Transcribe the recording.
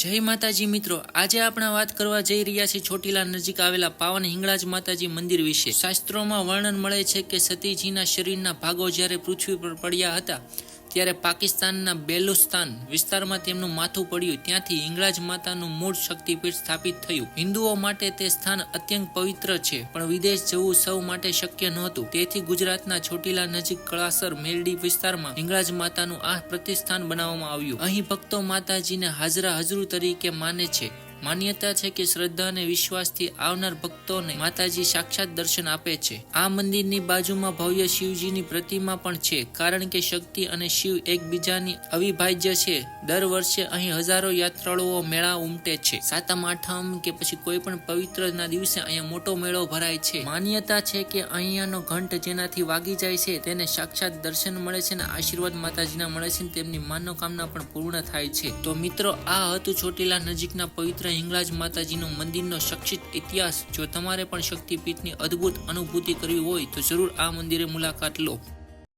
જય માતાજી મિત્રો, આજે આપણે વાત કરવા જઈ રહ્યા છીએ ચોટીલા નજીક આવેલા પાવન હિંગળાજ માતાજી મંદિર વિશે. શાસ્ત્રોમાં વર્ણન મળે છે કે સતીજીના શરીરના ભાગો જ્યારે પૃથ્વી પર પડ્યા હતા ત્યારે પાકિસ્તાનના બેલુસ્તાન વિસ્તારમાં તેમનું માથું પડ્યું. ત્યાંથી હિંગળાજ માતાનું મૂળ શક્તિપીઠ સ્થાપિત થયું. હિન્દુઓ માટે તે સ્થાન અત્યંત પવિત્ર છે, પણ વિદેશ જવું સૌ માટે શક્ય નહોતું. તેથી ગુજરાતના ચોટીલા નજીક કળાસર મેરડી વિસ્તારમાં હિંગળાજ માતાનું આ પ્રતિષ્ઠાન બનાવવામાં આવ્યું. અહીં ભક્તો માતાજીને હાજરા હજરૂ તરીકે માને છે. માન્યતા છે કે શ્રદ્ધા અને વિશ્વાસથી આવનાર ભક્તોને માતાજી સાક્ષાત દર્શન આપે છે. આ મંદિરની બાજુમાં ભવ્ય શિવજીની પ્રતિમા પણ છે, કારણ કે શક્તિ અને શિવ એકબીજાની અવિભાજ્ય છે. દર વર્ષે અહીં હજારો યાત્રાળુઓ મેળા ઉમટે છે. સાતમ આઠમ કે પછી કોઈ પણ પવિત્ર ના દિવસે અહીંયા મોટો મેળો ભરાય છે. માન્યતા છે કે અહીંયાનો ઘંટ જેનાથી વાગી જાય છે, તેને સાક્ષાત દર્શન મળે છે અને આશીર્વાદ માતાજીના મળે છે તેમની માનોકામના પણ પૂર્ણ થાય છે. તો મિત્રો, આ હતું ચોટીલા નજીકના પવિત્ર હિંગળાજ માતાજીનો મંદિરનો શક્ષિત ઇતિહાસ, જો તમારે પણ શક્તિપીઠની અદ્ભુત અનુભૂતિ કરવી હોય તો જરૂર આ મંદિરે મુલાકાત લો.